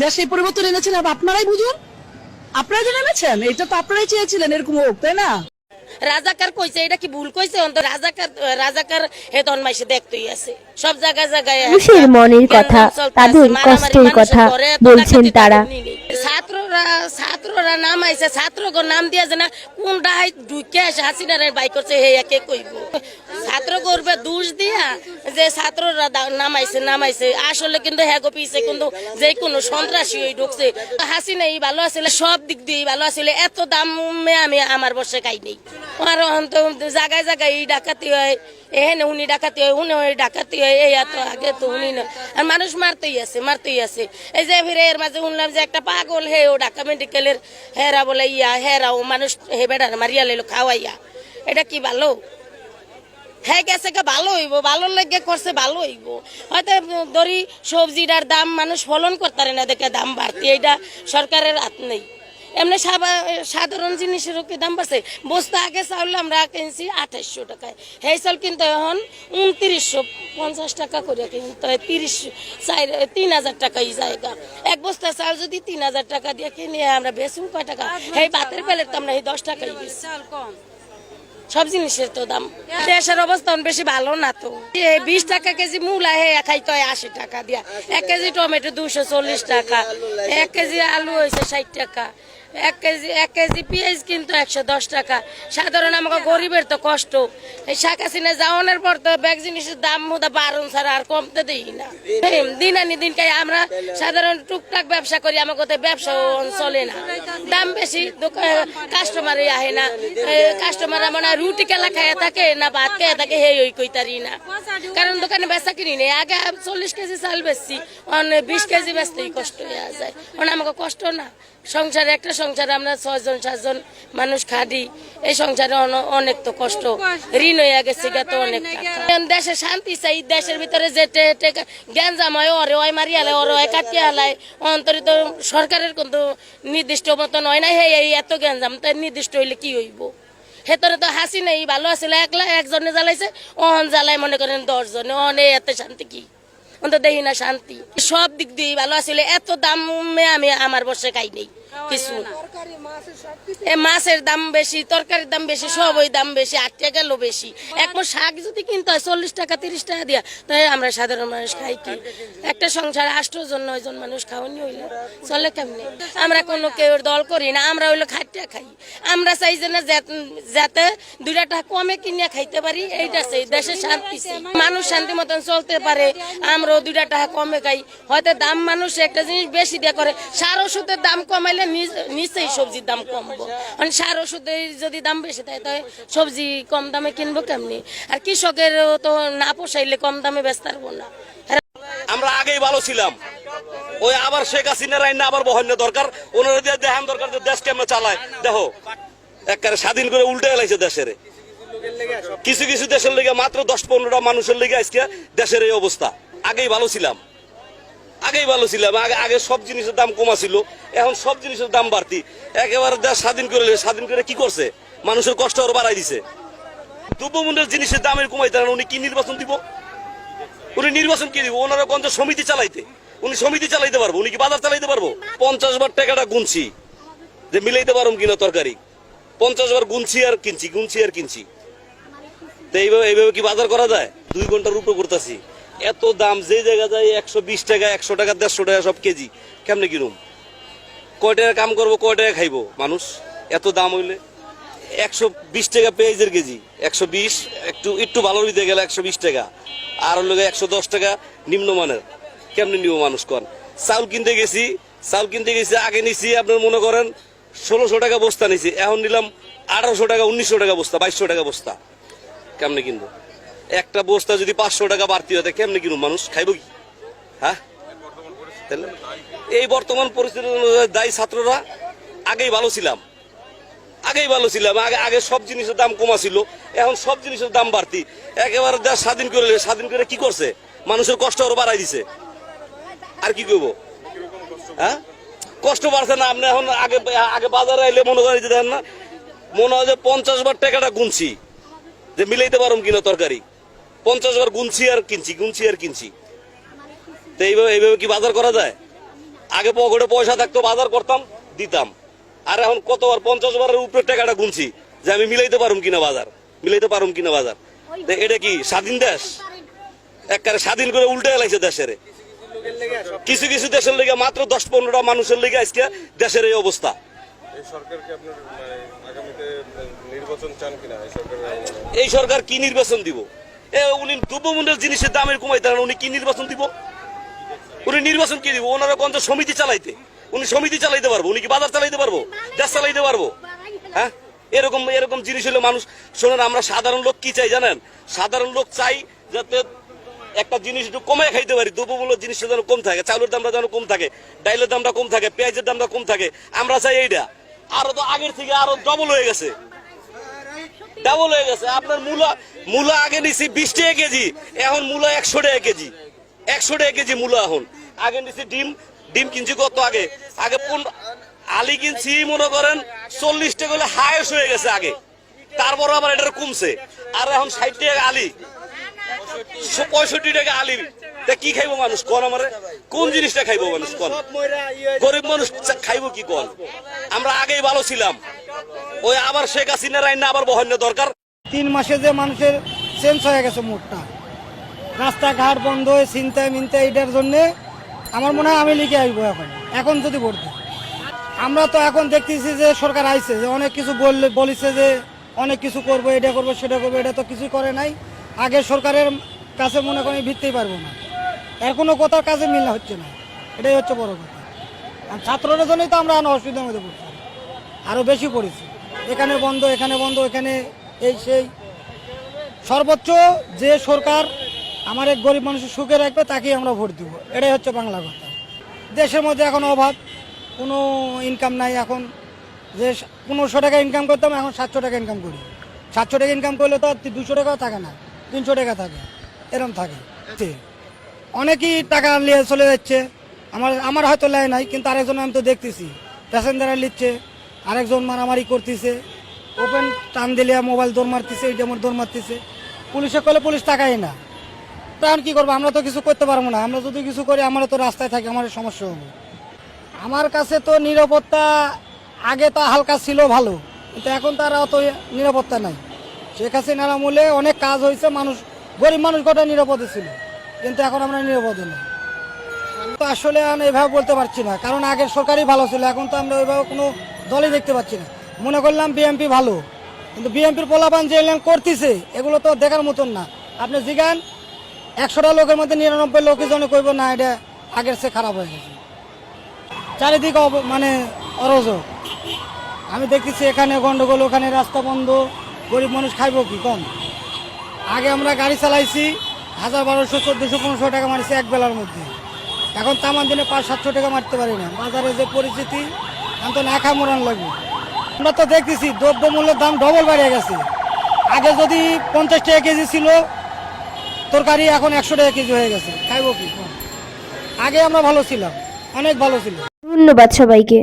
দেশে পরিবর্তন এনেছেন আপনারাই বুঝুন? আপনারা যে এনেছেন এটা তো আপনারাই চেয়েছিলেন এরকম হোক তাই না? রাজাকার কইছে এটা কি ভুল কইছে? অন্ত রাজাকার রাজাকার হে তখন মাইসে দেখতেই আছে। সব জায়গায় জায়গায় মানুষের মনের কথা, তাদের কষ্টের কথা বলছেন তারা। ছাত্ররা ছাত্ররা নাম আইছে ছাত্রগো নাম দিয়েছে না কোন ডাহাই ঢুকে আসে হাসিনার বাই করছে হে একে কইব। ছাত্র করবে, দোষ দিয়া যে ছাত্ররা নামাইছে নামাইছে। আসলে কিন্তু হ্যাগো পিছে কিন্তু যে কোনো সন্ত্রাসী ওই ঢুকছে। হাসিনা এই ভালো আছিল সব দিক দিয়ে ভালো আছিল এত দামে আমি আমার বসে খাই নেই। আর অন্ত জায়গায় জায়গায় এই ডাকাতি হয় এখানে উনি ডাকাতি হয়, উনি ওই ডাকাতি হয়, এই এত আগে তো উনি না আর মানুষ মারতেই আছে মারতেই আছে। এই যে ফিরে এর মাঝে শুনলাম যে একটা পাগল হে, ও ঢাকা মেডিকেলের হেরা বলে, ইয়া হেরা ও মানুষ হে বেড়ার মারিয়া লইলো, খাওয়াইয়া। এটা কি ভালো? হ্যাঁ গেছে ভালো হইব ভালো লেগে করছে ভালো হইব। হয়তো ধরি সবজিটার দাম মানুষ ফলন করতে না দেখে দাম বাড়তি এইটা সরকারের হাত নেই। এমনি সাধারণ জিনিসেরও কি দাম বাড়ছে? বস্তা আগে চাউল আমরা কিনছি আঠাইশশো টাকায়। সেই চাউল কিন্তু এখন উনত্রিশশো পঞ্চাশ টাকা করে কিন্তু তিরিশ চার তিন হাজার টাকাই জায়গা। এক বস্তা চাউল যদি তিন হাজার টাকা দিয়ে কিনে আমরা বেচুন কয় টাকা? সেই ভাতের পেলে তো আমরা এই দশ টাকাই বেশি সব জিনিসের তো দাম। দেশের অবস্থা বেশি ভালো না তো। বিশ টাকা কেজি মূলা হে খাইতে আশি টাকা দিয়া। এক কেজি টমেটো দুশো চল্লিশ টাকা। এক কেজি আলু হয়েছে ষাট টাকা। এক কেজি এক কেজি পেঁয়াজ কিন্তু একশো দশ টাকা। সাধারণ আমাকে গরিবের তো কষ্ট। এই শাক যাওয়ানোর পর তো ব্যাগ জিনিসের দাম মোদা বারণ ছাড়া আর কমতে দেই না। দিন আনি দিন খাই, আমরা সাধারণ টুকটাক ব্যবসা করি আমাকে তো ব্যবসা চলে না। দাম বেশি কাস্টমারই আহে না। কাস্টমার মানে রুটি কেলা খাইয়া থাকে না ভাত খাইয়া থাকে হে ওই কইতারি না। কারণ দোকানে বেচা কিনি নেই, আগে চল্লিশ কেজি চাল বেচছি বিশ কেজি বেচতেই কষ্ট হয়ে যায়। মানে আমাকে কষ্ট না। সংসারে একটা সংসারে আমরা ছয়জন সাতজন মানুষ খাদি এই সংসারে অনেক তো কষ্ট। ঋণ হয়ে গেছে তো অনেক দেশে শান্তি চাই দেশের ভিতরে যে গ্যাঞ্জাম হয় ওরে ওই মারি হালে ওরে ওই কাটি হালায় অন্তরে তো সরকারের কিন্তু নির্দিষ্ট মতো নয় না হে এই এত গ্যাঞ্জাম তাই নির্দিষ্ট হইলে কি হইব? হেতরে তো হাসি নেই ভালো আছিল একলা একজনে জ্বালাইছে অহন জ্বালাই মনে করেন দশজনে অনে এত শান্তি কি? অন্ত দেখি না শান্তি। সব দিক দিয়ে ভালো আসলে এত দামে আমি আমার বসে খাই নেই। কিছু। এ মাছের দাম বেশি তরকারির দাম বেশি সবই দাম বেশি আট টাকা গেল বেশি। এক শাক যদি কিনতে হয় চল্লিশ টাকা তিরিশ টাকা দিয়া তাই আমরা সাধারণ মানুষ খাই কি? একটা সংসারে আষ্ট জন নয় জন মানুষ খাওয়ানি হইলে। চলে কেমনি? আমরা কোনো কেউ দল করি না আমরা হইল খাইতে খাই। আমরা চাই যে না যাতে দুইটা টাকা কমে কিনে খাইতে পারি এইটা চাই। দেশে শান্তি মানুষ শান্তি মতন চলতে পারে আমরাও দুইটা টাকা কমে খাই। হয়তো দাম মানুষ একটা জিনিস বেশি দিয়ে করে সার ওষুধের দাম কমাইলে নিজ- নিশ্চয়ই সবজির দাম কমবো মানে সার ওষুধের যদি দাম বেশি থাকে তাই সবজি কম দামে কিনবো কেমনি? আর কৃষকের তো না পোষাইলে কম দামে বেচতে পারব না। আমরা আগেই ভালো ছিলাম। ওই আবার শেখ হাসিনার আইন আবার বহন্য দরকার। ওনারা দিয়ে দেখান দরকার যে দেশ কেমন চালায়। দেখো, একবারে স্বাধীন করে উল্টে গেলাইছে দেশের। কিছু কিছু দেশের লেগে মাত্র দশ পনেরোটা মানুষের লেগে আজকে দেশের এই অবস্থা। আগেই ভালো ছিলাম। আগেই ভালো ছিলাম আগে আগে সব জিনিসের দাম কমা ছিল। এখন সব জিনিসের দাম বাড়তি। একেবারে দেশ স্বাধীন করে স্বাধীন করে কি করছে? মানুষের কষ্ট আরও বাড়াই দিছে। দ্রব্যমূল্যের জিনিসের দামের কমাইতে না উনি কি নির্বাচন দিব? উনি নির্বাচন কি দিব? ওনারা গঞ্জ সমিতি চালাইতে। উনি সমিতি চালাইতে পারব, উনি কি বাজার চালাইতে পারব? পঞ্চাশ বার টাকাটা গুনছি। যে মিলাইতে পারব কিনা তরকারি। পঞ্চাশ বার গুনছি আর কিনছি, গুনছি আর কিনছি। তো এইভাবে এইভাবে কি বাজার করা যায়? দুই ঘণ্টার উপরে করতেছি। এত দাম, যে জায়গা যায় একশো বিশ টাকা, একশো টাকা, দেড়শো টাকা সব কেজি। কেমনে কিনুম কয় টাকা কাম করব, কয় টাকা খাইবো মানুষ? এত দাম হইলে? একশো বিশ টাকা পেঁয়াজের কেজি। একশো বিশ, একটু একটু ভালো দিতে গেলে একশো বিশ টাকা। আর হলো একশো দশ টাকা নিম্নমানের। কেমনে নিব মানুষ কন? চাউল কিনতে গেছি, চাউল কিনতে গেছি, আগে নিছি, আপনার মনে করেন, ষোলোশো টাকা বস্তা নিছি। এখন নিলাম আঠারোশো টাকা, উনিশশো টাকা বস্তা, বাইশশো টাকা বস্তা। কেমনে কিনবো? একটা বস্তা যদি পাঁচশো টাকা বাড়তি হতে কেমনে কিনুম মানুষ? খাইব কি? হ্যাঁ? এই বর্তমান পরিস্থিতি দায়ী ছাত্ররা আগেই ভালো ছিলাম। আগেই ভালো ছিলাম। আগে আগে সব জিনিসের দাম কমা ছিল এখন সব জিনিসের দাম বাড়তি। একেবারে দেশ স্বাধীন করে স্বাধীন করে কি করছে? মানুষের কষ্ট আরও বাড়াই দিছে। আর কি করব? হ্যাঁ? কষ্ট বাড়ছে না। আপনি এখন আগে আগে বাজারে এলে মনে করেন না, মনে হয় যে পঞ্চাশ বার টাকাটা গুনছি। যে মিলাইতে পারুম কিনা তরকারি। পঞ্চাশ বার গুনছি আর কিনছি গুনছি আর কিনছি। তো এইভাবে এইভাবে কি বাজার করা যায়? আগে পকেটে পয়সা থাকতো বাজার করতাম দিতাম। আর এখন কতবার পঞ্চাশ বারের উপরে টাকাটা গুনছি যে আমি মিলাইতে পারুম কিনা বাজার মিলাইতে পারুম কিনা বাজার। তো এটা কি স্বাধীন দেশ? একবারে স্বাধীন করে উল্টে এলাইছে দেশের। কিছু কিছু দেশের লেগে মাত্র দশ পনেরোটা মানুষের লেগে আজকে দেশের এই অবস্থা। এই সরকারকে আপনার মানে নির্বাচন সরকার কি দিব? উনি দ্রব্যমূল্যের জিনিসের দামের কমাইতে পারেন, উনি কি নির্বাচন দিব? উনি নির্বাচন কি দিব? ওনারা সমিতি চালাইতে? উনি সমিতি চালাইতে পারব? উনি কি বাজার চালাইতে পারব? দেশ চালাইতে পারব? হ্যাঁ? এরকম এরকম জিনিস হলে মানুষ, শোনেন, আমরা সাধারণ লোক কি চাই জানেন? সাধারণ লোক চাই যাতে একটা জিনিস একটু কমে খাইতে পারি দ্রব্যমূল্য জিনিসটা যেন কম থাকে, চাউলের দামটা যেন কম থাকে, ডাইলের দামটা কম থাকে, পেঁয়াজের দামটা কম থাকে। আমরা চাই এইটা আরও তো আগের থেকে আরও ডবল হয়ে গেছে। ডাবল হয়ে গেছে। আপনার মূলা মূলা আগে নিছি বিশ টাকা কেজি, এখন মূলা একশো টাকা কেজি। একশো টাকা কেজি মূলা এখন। আগে নিছি ডিম ডিম কিনছি কত আগে? আগে আলি কিনছি, মনে করেন, চল্লিশ টাকা হলে হায়েস হয়ে গেছে আগে। তারপর আবার এটা কমছে। আর এখন ষাট টাকা আলি। পঁয়ষট্টি টাকা আলি। তা কি খাইবো মানুষ? কন আমারে? কোন জিনিসটা খাইবো মানুষ? কোন? গরিব মানুষ খাইবো কি কোন? আমরা আগেই ভালো ছিলাম। ওই আবার শেখ হাসিনার আইন আবার বহন্য দরকার। তিন মাসে যে মানুষের চেঞ্জ হয়ে গেছে মুডটা। রাস্তাঘাট বন্ধ হয়ে চিন্তায় মিনতায় এটার জন্যে আমার মনে হয় আমি লিখে আসব এখন। এখন যদি ভোট আমরা তো এখন দেখতেছি যে সরকার আইছে, যে অনেক কিছু বললে বলিছে যে অনেক কিছু করব, এটা করব, সেটা করব, এটা তো কিছুই করে নাই। আগে সরকারের কাছে মনে করি ভিত্তিই পারব না। এর কোনো কথার কাজে মিল হচ্ছে না। এটাই হচ্ছে বড় কথা। আর ছাত্রদের জন্যই তো আমরা অসুবিধার মধ্যে পড়ছি। আরও বেশি পড়েছি। এখানে বন্ধ এখানে বন্ধ, এখানে এই সেই। সর্বোচ্চ যে সরকার আমার এক গরিব মানুষের সুখে রাখবে, তাকেই আমরা ভোট দিব। এটাই হচ্ছে বাংলা কথা। দেশের মধ্যে এখন অভাব, কোনো ইনকাম নাই এখন। যে পনেরোশো টাকা ইনকাম করতাম, এখন সাতশো টাকা ইনকাম করি। সাতশো টাকা ইনকাম করলে তো দুশো টাকাও থাকে না, তিনশো টাকা থাকে এরকম থাকে। অনেকেই টাকা নিয়ে চলে যাচ্ছে। আমার আমার হয়তো লেয় নাই, কিন্তু আরেকজন আমি তো দেখতেছি। প্যাসেঞ্জার নিচ্ছে। আরেকজন মারামারি করতেছে। ওপেন টান দিলে মোবাইল দৌড় মারতেছে এইটা আমার দৌড় মারতেছে। পুলিশে কলে পুলিশ টাকাই না। তখন কি করব? আমরা তো কিছু করতে পারব না। আমরা যদি কিছু করি, আমরা তো রাস্তায় থাকি আমার সমস্যা হবে। আমার কাছে তো নিরাপত্তা আগে তো হালকা ছিল ভালো, কিন্তু এখন তার অত নিরাপত্তা নাই। শেখ হাসিনার আমলে অনেক কাজ হয়েছে, মানুষ, গরিব মানুষ গোটা নিরাপদে ছিল, কিন্তু এখন আমরা নিরাপদে নেই তো আসলে এভাবে বলতে পারছি না, কারণ আগের সরকারই ভালো ছিল, এখন তো আমরা ওইভাবে কোনো দলই দেখতে পাচ্ছি না। মনে করলাম বিএমপি ভালো, কিন্তু বিএমপির পোলাপান যে এলাম করতেছে, এগুলো তো দেখার মতন না। আপনি জিগান, একশোটা লোকের মধ্যে নিরানব্বই লোকের জন্য কইব না, এটা আগের সে খারাপ হয়ে গেছে। চারিদিকে মানে অরজক আমি দেখতেছি এখানে গন্ডগোল, ওখানে রাস্তা বন্ধ, গরিব মানুষ খাইব কি, কম? আগে আমরা গাড়ি চালাইছি, হাজার বারোশো, চোদ্দোশো, পনেরোশো টাকা মারছি এক বেলার মধ্যে। এখন তামান দিনে পাঁচ, সাতশো টাকা মারতে পারি না। বাজারে যে পরিস্থিতি এখন তো না খা মোরান লাগবে। আমরা তো দেখতেছি দ্রব্য মূল্যের দাম ডবল বেড়ে গেছে। আগে যদি পঞ্চাশ টাকা কেজি ছিল, তরকারি এখন একশো টাকা কেজি হয়ে গেছে। খাইব কি? আগে আমরা ভালো ছিলাম, অনেক ভালো ছিল ধন্যবাদ সবাইকে।